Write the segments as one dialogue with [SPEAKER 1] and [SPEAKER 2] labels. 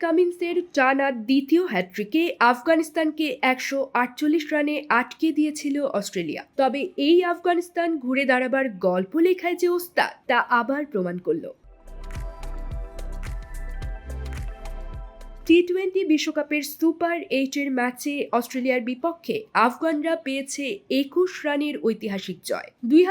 [SPEAKER 1] কামিন্সের টানা দ্বিতীয় হ্যাট্রিকে আফগানিস্তানকে একশো আটচল্লিশ রানে আটকে দিয়েছিল অস্ট্রেলিয়া। তবে এই আফগানিস্তান ঘুরে দাঁড়াবার গল্প লেখায় যে ওস্তাদ, তা আবার প্রমাণ করল। টি টোয়েন্টি বিশ্বকাপের সুপার এইটের ম্যাচে অস্ট্রেলিয়ার বিপক্ষে আফগানরা পেয়েছে একুশ রানের ঐতিহাসিক জয়। দুই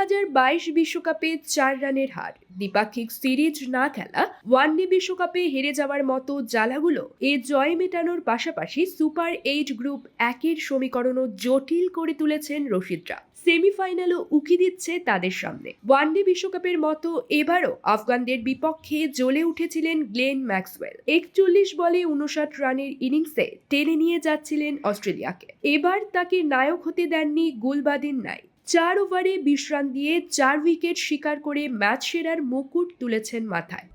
[SPEAKER 1] বিশ্বকাপে চার রানের হার। দ্বিপাক্ষিক সিরিজ না খেলা ওয়ানডে বিশ্বকাপে হেরে যাওয়ার মতো জ্বালাগুলো এ জয় মেটানোর পাশাপাশি সুপার এইট গ্রুপ একের সমীকরণও জটিল করে তুলেছেন রশিদরা। সেমিফাইনালও উকি দিচ্ছে তাদের সামনে। ওয়ানডে বিশ্বকাপের মতো এবারও আফগানদের বিপক্ষে জ্বলে উঠেছিলেন গ্লেন ম্যাক্সওয়েল। একচল্লিশ বলে উনষাট রানের ইনিংসে টেনে নিয়ে যাচ্ছিলেন অস্ট্রেলিয়াকে। এবার তাকে নায়ক হতে দেননি গুলবাদিন নাই চার ওভারে বিশ রান দিয়ে চার উইকেট শিকার করে ম্যাচ সেরার মুকুট তুলেছেন মাথায়।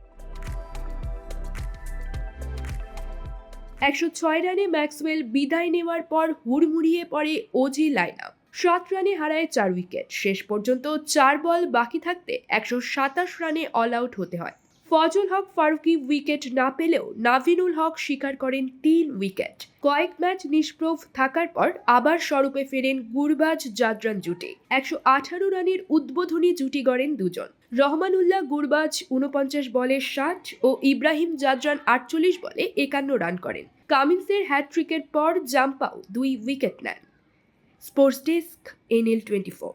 [SPEAKER 1] একশো ছয় রানে ম্যাক্সওয়েল বিদায় নেওয়ার পর হুড়মুড়িয়ে পড়ে ওজি লাইন আপ সাত রানে হারায় চার উইকেট। শেষ পর্যন্ত চার বল বাকি থাকতে একশো সাতাশ রানে অল আউট হতে হয়। ফজল হক ফারুকি উইকেট না পেলেও নাভিনুল হক স্বীকার করেন তিন উইকেট। কয়েক ম্যাচ নিষ্প্রভ থাকার পর আবার স্বরূপে ফেরেন গুরবাজ জাদরান জুটি। একশো আঠারো রানের উদ্বোধনী জুটি গড়েন দুজন। রহমানুল্লাহ গুরবাজ উনপঞ্চাশ বলে ষাট ও ইব্রাহিম জাদরান আটচল্লিশ বলে একান্ন রান করেন। কামিন্সের হ্যাট্রিকের পর জাম্পাও দুই উইকেট নেন। Sports desk, NL twenty four.